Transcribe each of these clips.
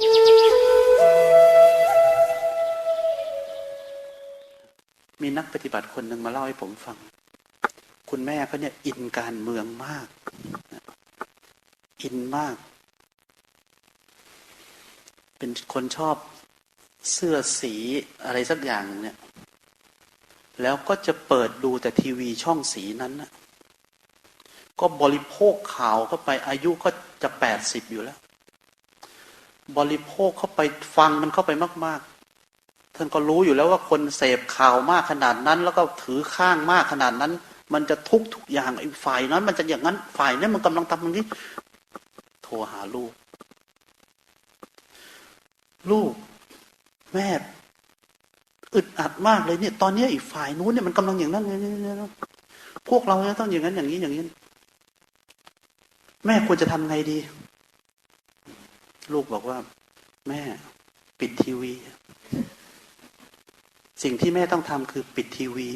มีนักปฏิบัติคนหนึ่งมาเล่าให้ผมฟัง คุณแม่เขาเนี่ย อินการเมืองมาก อินมาก เป็นคนชอบเสื้อสีอะไรสักอย่างเนี่ย แล้วก็จะเปิดดูแต่ทีวีช่องสีนั้นนะก็บริโภคข่าวเข้าไปอายุก็จะแปดสิบอยู่แล้ว บริโภคเข้าไปฟังมันเข้าไปมาก ๆ ท่านก็รู้อยู่แล้วว่าคนเสพข่าวมากขนาดนั้น แล้วก็ถือข้างมากขนาดนั้น มันจะทุกทุกอย่างไอ้ฝ่ายนั้น มันจะอย่างนั้นฝ่ายนี้มันกำลังทำตรงนี้โทรหาลูก ลูก แม่อึดอัดมากเลยเนี่ย ตอนนี้อีกฝ่ายนู้นเนี่ยมันกำลังอย่างนั้นเนี่ยพวกเราเนี่ยต้องอย่างนั้นอย่างนี้อย่างนี้ แม่ควรจะทำไงดี ลูกบอกว่า แม่ปิดทีวี สิ่งที่แม่ต้องทำคือปิดทีวี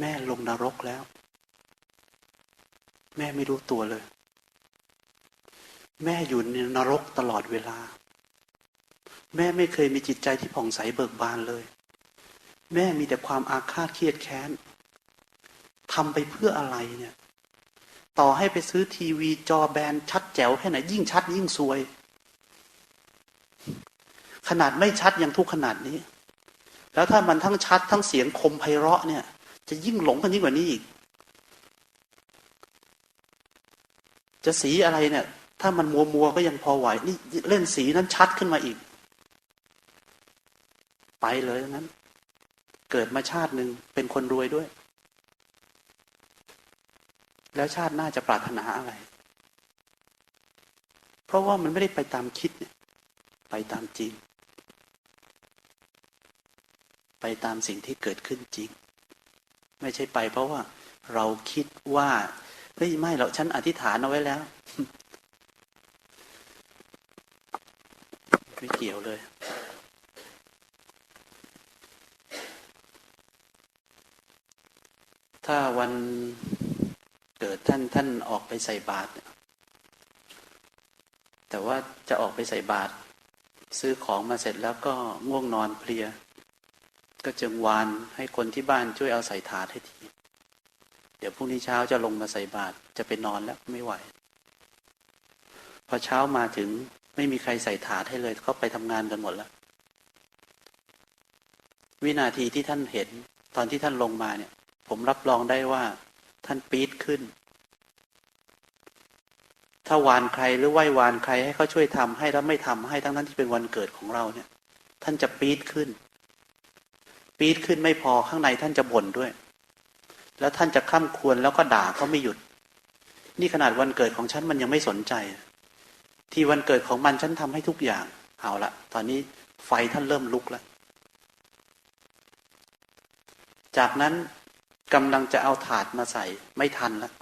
แม่ลงนรกแล้ว แม่ไม่รู้ตัวเลย แม่อยู่ในนรกตลอดเวลา แม่ไม่เคยมีจิตใจที่ผ่องใสเบิกบานเลย แม่มีแต่ความอาฆาตเครียดแค้นทำไปเพื่ออะไรเนี่ย ต่อให้ไปซื้อทีวีจอแบนชัดแจ๋วแค่ไหนยิ่งชัดยิ่งซวย ขนาดไม่ชัดยังทุกขนาดนี้ แล้วถ้ามันทั้งชัดทั้งเสียงคมไพเราะเนี่ย จะยิ่งหลงกันยิ่งกว่านี้อีก จะสีอะไรเนี่ย ถ้ามันมัวมัวก็ยังพอไหวนี่เล่นสีนั้นชัดขึ้นมาอีก ไปเลยนั้น เกิดมาชาติหนึ่งเป็นคนรวยด้วย แล้วชาติหน้าจะปรารถนาอะไร เพราะว่ามันไม่ได้ไปตามคิดเนี่ยไปตามจริง ไปตามสิ่งที่เกิดขึ้นจริง ไม่ใช่ไปเพราะว่าเราคิดว่าเฮ้ยไม่เราฉันอธิษฐานเอาไว้แล้ว ไม่เกี่ยวเลย ถ้าวัน เกิดท่านท่านออกไปใส่บาตรแต่ว่าจะออกไปใส่บาตรซื้อของมาเสร็จแล้วก็ง่วงนอนเพลีย ก็จึงวานให้คนที่บ้านช่วยเอาใส่ถาดให้ที เดี๋ยวพรุ่งนี้เช้าจะลงมาใส่บาตรจะไปนอนแล้วไม่ไหว พอเช้ามาถึงไม่มีใครใส่ถาดให้เลยเขาไปทำงานกันหมดแล้ว วินาทีที่ท่านเห็น ตอนที่ท่านลงมาเนี่ย ผมรับรองได้ว่า ท่านปี๊ดขึ้น ถ้าวานใครหรือไหว้วานใครให้เขาช่วยทำให้แล้วไม่ทำให้ทั้งนั้นที่เป็นวันเกิดของเราเนี่ย ท่านจะปี๊ดขึ้น ปี๊ดขึ้นไม่พอข้างในท่านจะบ่นด้วย แล้วท่านจะข้ามควรแล้วก็ด่าเขาไม่หยุด นี่ขนาดวันเกิดของฉันมันยังไม่สนใจ ที่วันเกิดของมันฉันทำให้ทุกอย่าง เอาละตอนนี้ไฟท่านเริ่มลุกแล้วจากนั้น กำลังจะเอาถาดมาใส่ ไม่ทันแล้ว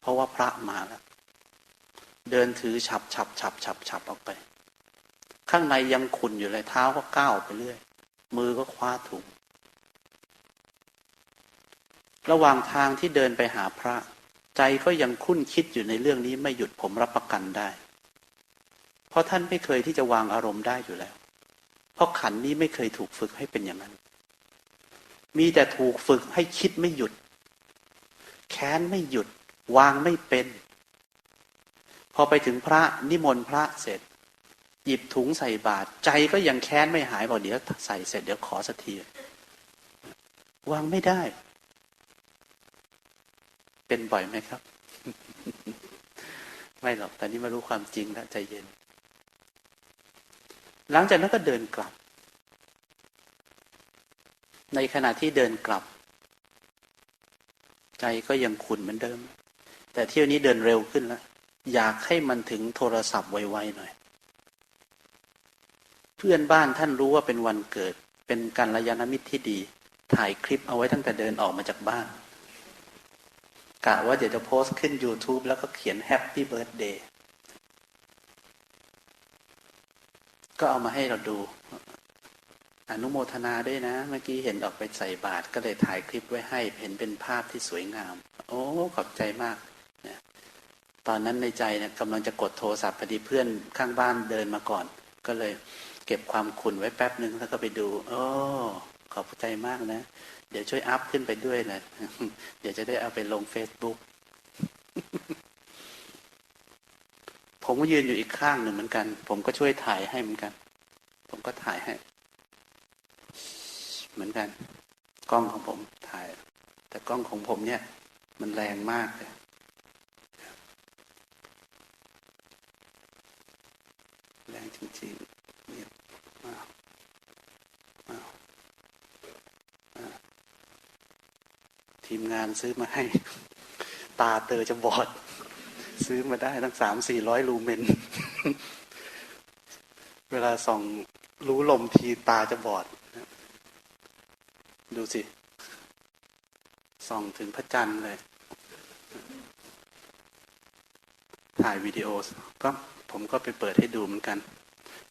เพราะว่าพระมาแล้ว เดินถือฉับฉับฉับฉับฉับออกไป ข้างในยังขุนอยู่เลยเท้าก็ก้าวไปเรื่อย มือก็คว้าถุง ระหว่างทางที่เดินไปหาพระ ใจก็ยังคุ้นคิดอยู่ในเรื่องนี้ไม่หยุดผมรับประกันได้ เพราะท่านไม่เคยที่จะวางอารมณ์ได้อยู่แล้ว เพราะขันนี้ไม่เคยถูกฝึกให้เป็นอย่างนั้น มีแต่ถูกฝึกให้คิดไม่หยุด แค้นไม่หยุด วางไม่เป็น พอไปถึงพระนิมนต์พระเสร็จ หยิบถุงใส่บาตรใจก็ยังแค้นไม่หายบอกเดี๋ยวใส่เสร็จเดี๋ยวขอสักทีวางไม่ได้ เป็นบ่อยไหมครับ ไม่หรอกแต่นี้มารู้ความจริงแล้วใจเย็น หลังจากนั้นก็เดินกลับ ในขณะที่เดินกลับ ใจก็ยังขุนเหมือนเดิม แต่เที่ยวนี้เดินเร็วขึ้นแล้วอยากให้มันถึงโทรศัพท์ไวๆหน่อย เพื่อนบ้านท่านรู้ว่าเป็นวันเกิด เป็นการระยานมิตรที่ดี ถ่ายคลิปเอาไว้ตั้งแต่เดินออกมาจากบ้านกะว่าเดี๋ยวจะโพสต์ขึ้น YouTube แล้วก็เขียนแฮปปี้เบิร์ดเดย์ก็เอามาให้เราดู อนุโมทนาด้วยนะ เมื่อกี้เห็นออกไปใส่บาตรก็เลยถ่ายคลิปไว้ให้เห็นเป็นภาพที่สวยงาม โอ้ขอบใจมากนี่ยตอนนั้นในใจเนี่ยกำลังจะกดโทรศัพท์พอดีเพื่อนข้างบ้านเดินมาก่อน ก็เลยเก็บความขุ่นไว้แป๊บหนึ่งแล้วก็ไปดู โอ้ขอบใจมากนะ เดี๋ยวช่วยอัพขึ้นไปด้วยนะเดี๋ยวจะได้เอาไปลงเฟซบุ๊กผมก็ยืนอยู่อีกข้างหนึ่งเหมือนกัน ผมก็ช่วยถ่ายให้เหมือนกัน ผมก็ถ่ายให้ เหมือนกัน กล้องของผมถ่าย แต่กล้องของผมเนี่ย มันแรงมากเลยแรงจริงๆเนี่ยอ้าวอ้าวอ้าทีมงานซื้อมาให้ ตาเตอจะบอด ซื้อมาได้ตั้งสามสี่ร้อยลูเมน เวลาส่องรู้ลมทีตาจะบอด ดูสิ ส่องถึงพระจันทร์เลย ถ่ายวิดีโอก็ผมก็ไปเปิดให้ดูเหมือนกัน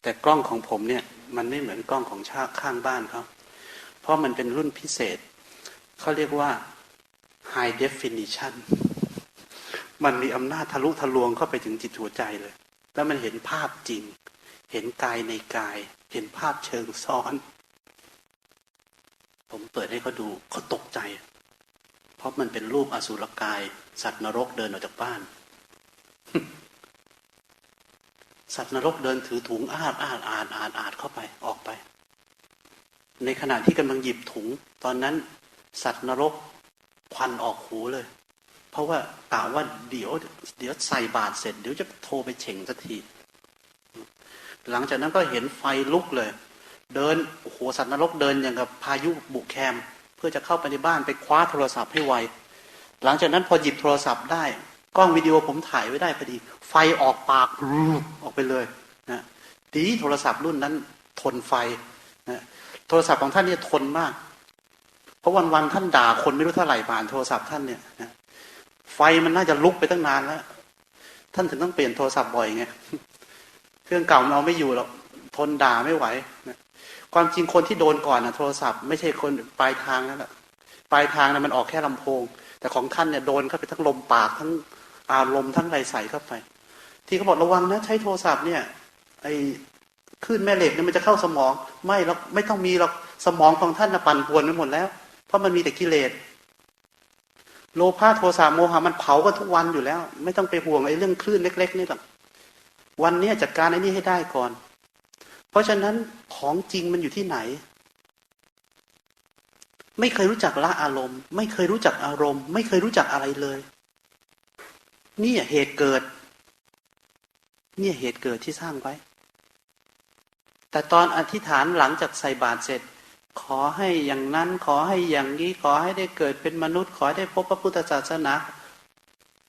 แต่กล้องของผมเนี่ย มันไม่เหมือนกล้องของชาข้างบ้านเขาเพราะมันเป็นรุ่นพิเศษ เขาเรียกว่า high definition มันมีอำนาจทะลุทะลวงเข้าไปถึงจิตหัวใจเลย แล้วมันเห็นภาพจริง เห็นกายในกาย เห็นภาพเชิงซ้อน ผมเปิดให้เขาดูเขาตกใจ เพราะมันเป็นรูปอสุรกาย สัตว์นรกเดินออกจากบ้าน สัตว์นรกเดินถือถุงอาดอาดอาดอาดอาดเข้าไปออกไป ในขณะที่กำลังหยิบถุง ตอนนั้น สัตว์นรกควันออกหูเลย เพราะว่ากล่าวว่าเดี๋ยว เดี๋ยวใส่บาตรเสร็จเดี๋ยวจะโทรไปเฉ่งสักทีหลังจากนั้นก็เห็นไฟลุกเลย เดินโอ้โหสัตว์นรกเดินอย่างกับพายุบุกแคม เพื่อจะเข้าไปในบ้านไปคว้าโทรศัพท์ให้ไว หลังจากนั้นพอหยิบโทรศัพท์ได้ กล้องวิดีโอผมถ่ายไว้ได้พอดี ไฟออกปากรูออกไปเลยนะดีโทรศัพท์รุ่นนั้นทนไฟนะโทรศัพท์ของท่านเนี่ยทนมาก เพราะวันวันๆท่านด่าคนไม่รู้เท่าไหร่ผ่านโทรศัพท์ท่านเนี่ยนะไฟมันน่าจะลุกไปตั้งนานแล้ว ท่านถึงต้องเปลี่ยนโทรศัพท์บ่อยไง เครื่องเก่ามันเอาไม่อยู่หรอก ทนด่าไม่ไหวนะ ความจริงคนที่โดนก่อนนะโทรศัพท์ไม่ใช่คนปลายทางนั่นแหละปลายทางนะมันออกแค่ลำโพง แต่ของท่านเนี่ยโดนเข้าไปทั้งลมปากทั้งอารมณ์ทั้งไรใส่เข้าไป ที่เขาบอกระวังนะใช้โทรศัพท์เนี่ยไอ้คลื่นแม่เหล็กเนี่ยมันจะเข้าสมอง ไม่หรอกไม่ต้องมีหรอกสมองของท่านนะปั่นป่วนไปหมดแล้ว เพราะมันมีแต่กิเลสโลภะโทสะโมหะมันเผากันทุกวันอยู่แล้ว ไม่ต้องไปห่วงไอ้เรื่องคลื่นเล็ก ๆ นี่หรอกวันนี้จัดการไอ้นี่ให้ได้ก่อน ราะฉะนั้นของจริงมันอยู่ที่ไหน ไม่เคยรู้จักละอารมณ์ ไม่เคยรู้จักอารมณ์ ไม่เคยรู้จักอะไรเลย นี่เหตุเกิด เนี่ยเหตุเกิดที่สร้างไว้ แต่ตอนอธิษฐานหลังจากใส่บาตรเสร็จ ขอให้อย่างนั้น ขอให้อย่างนี้ ขอให้ได้เกิดเป็นมนุษย์ ขอให้ได้พบพระพุทธศาสนา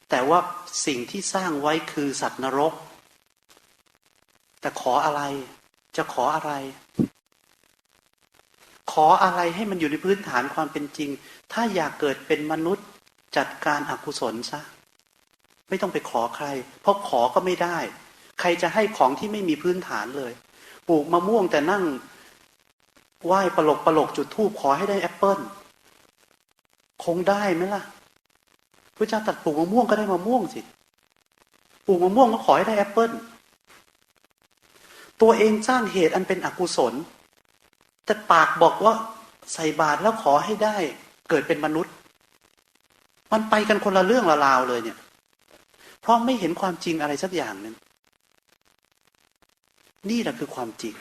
แต่ว่าสิ่งที่สร้างไว้คือสัตว์นรก แต่ขออะไร จะขออะไร ขออะไรให้มันอยู่ในพื้นฐานความเป็นจริง ถ้าอยากเกิดเป็นมนุษย์จัดการอกุศลซะ ไม่ต้องไปขอใคร เพราะขอก็ไม่ได้ ใครจะให้ของที่ไม่มีพื้นฐานเลย ปลูกมะม่วงแต่นั่งไหว้ปลกปลกจุดทูบขอให้ได้แอปเปิลคงได้ไหมล่ะพระเจ้าตัดปลูกมะม่วงก็ได้มะม่วงสิ ปลูกมะม่วงก็ขอให้ได้แอปเปิล ตัวเองสร้างเหตุอันเป็นอกุศล แต่ปากบอกว่าใส่บาตรแล้วขอให้ได้เกิดเป็นมนุษย์ มันไปกันคนละเรื่องละราวเลยเนี่ย เพราะไม่เห็นความจริงอะไรสักอย่างหนึ่งนี่แหละคือความจริง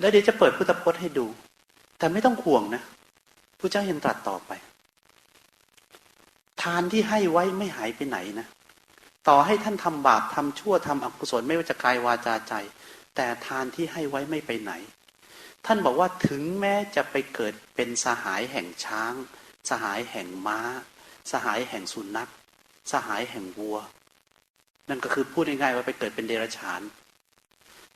แล้วเดี๋ยวจะเปิดพุทธพจน์ให้ดู แต่ไม่ต้องห่วงนะพระเจ้ายังตรัสต่อไป ทานที่ให้ไว้ไม่หายไปไหนนะ ต่อให้ท่านทำบาปทำชั่วทำอกุศลไม่ว่าจะกายวาจาใจ แต่ทานที่ให้ไว้ไม่ไปไหน ท่านบอกว่าถึงแม้จะไปเกิดเป็นสหายแห่งช้าง สหายแห่งม้า สหายแห่งสุนัข สหายแห่งวัว นั่นก็คือพูดง่ายๆว่าไปเกิดเป็นเดรัจฉาน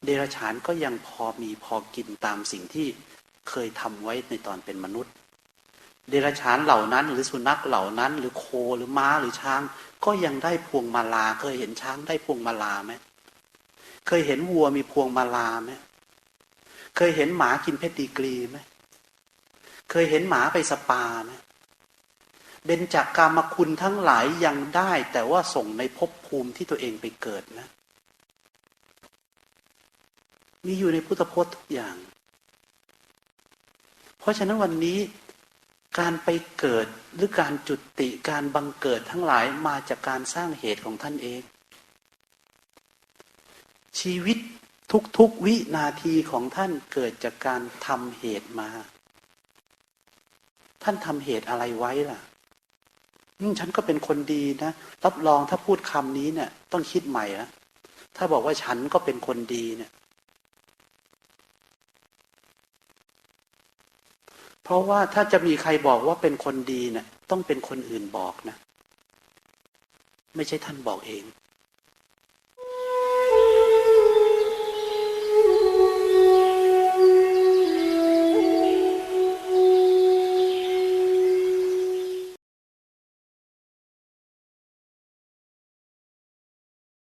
เดรัจฉานก็ยังพอมีพอกินตามสิ่งที่เคยทำไว้ในตอนเป็นมนุษย์ เดรัจฉานเหล่านั้น หรือสุนัขเหล่านั้น หรือโคหรือม้าหรือช้าง ก็ยังได้พวงมาลา เคยเห็นช้างได้พวงมาลาไหมเคยเห็นวัวมีพวงมาลาไหมเคยเห็นหมากินเพชรดีกรีไหมเคยเห็นหมาไปสปาไหมเบญจากกามคุณทั้งหลายยังได้ แต่ว่าส่งในภพภูมิที่ตัวเองไปเกิดนะ มีอยู่ในพุทธพจน์ทุกอย่าง เพราะฉะนั้นวันนี้ การไปเกิดหรือการจุติการบังเกิดทั้งหลายมาจากการสร้างเหตุของท่านเอง ชีวิตทุกๆวินาทีของท่านเกิดจากการทำเหตุมา ท่านทำเหตุอะไรไว้ล่ะฉันก็เป็นคนดีนะ รับรองถ้าพูดคำนี้เนี่ย ต้องคิดใหม่นะถ้าบอกว่าฉันก็เป็นคนดีเนี่ย เพราะว่าถ้าจะมีใครบอกว่าเป็นคนดีเนี่ยต้องเป็นคนอื่นบอกนะ ไม่ใช่ท่านบอกเอง